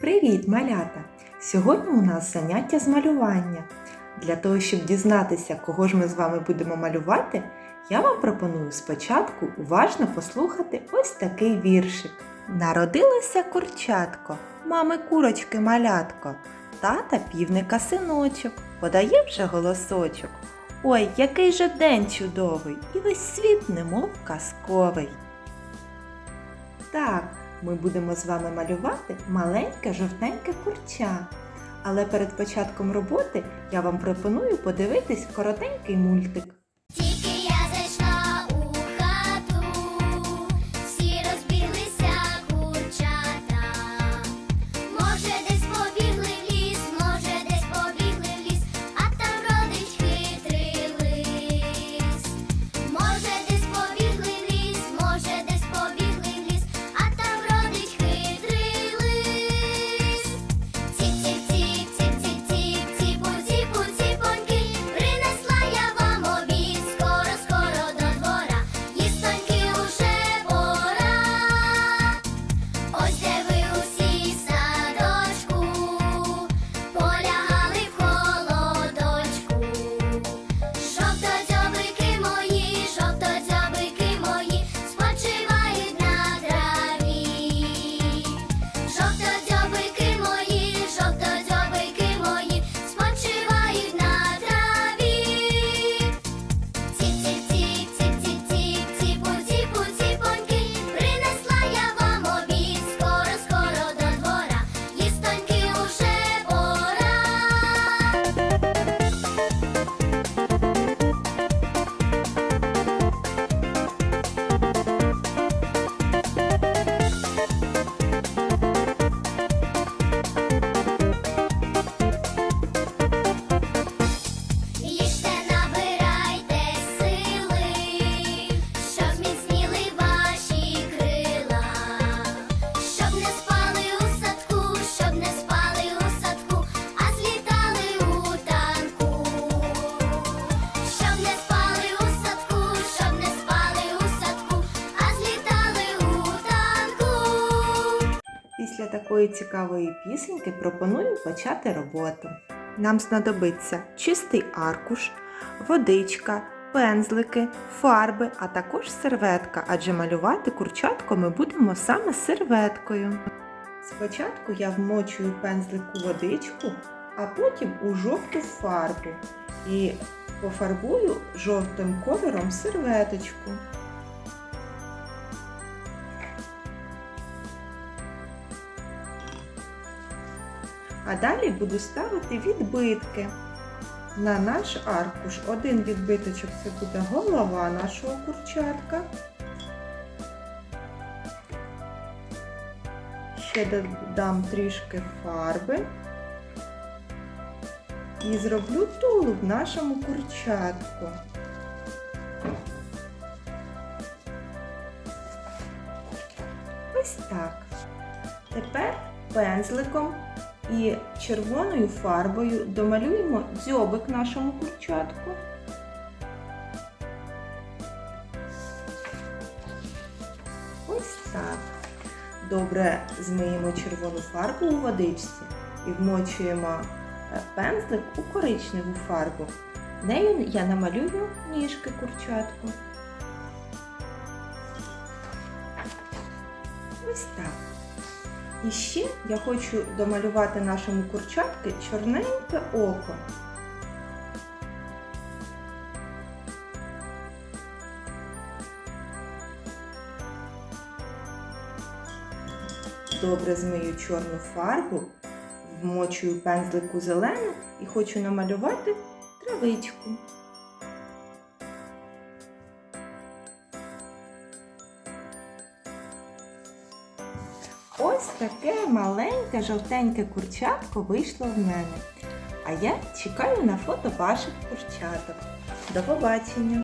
Привіт, малята! Сьогодні у нас заняття з малювання. Для того, щоб дізнатися, кого ж ми з вами будемо малювати, я вам пропоную спочатку уважно послухати ось такий віршик. Народилося курчатко, мами курочки малятко, тата півника синочок, подає вже голосочок. Ой, який же день чудовий, і весь світ немов казковий. Так, ми будемо з вами малювати маленьке жовтеньке курча. Але перед початком роботи я вам пропоную подивитись коротенький мультик. Після такої цікавої пісеньки пропоную почати роботу. Нам знадобиться чистий аркуш, водичка, пензлики, фарби, а також серветка, адже малювати курчатко ми будемо саме серветкою. Спочатку я вмочую пензлик у водичку, а потім у жовту фарбу і пофарбую жовтим кольором серветочку. А далі буду ставити відбитки на наш аркуш. Один відбиточок це буде голова нашого курчатка. Ще додам трішки фарби і зроблю тулуб нашому курчатку. Ось так. Тепер пензликом і червоною фарбою домалюємо дзьобик нашому курчатку. Ось так. Добре змиємо червону фарбу у водичці і вмочуємо е, пензлик у коричневу фарбу. Нею я намалюю ніжки курчатку. Ось так. І ще я хочу домалювати нашому курчатки чорненьке око. Добре змию чорну фарбу, вмочую пензлику зелену і хочу намалювати травичку. Ось таке маленьке жовтеньке курчатко вийшло в мене. А я чекаю на фото ваших курчаток. До побачення!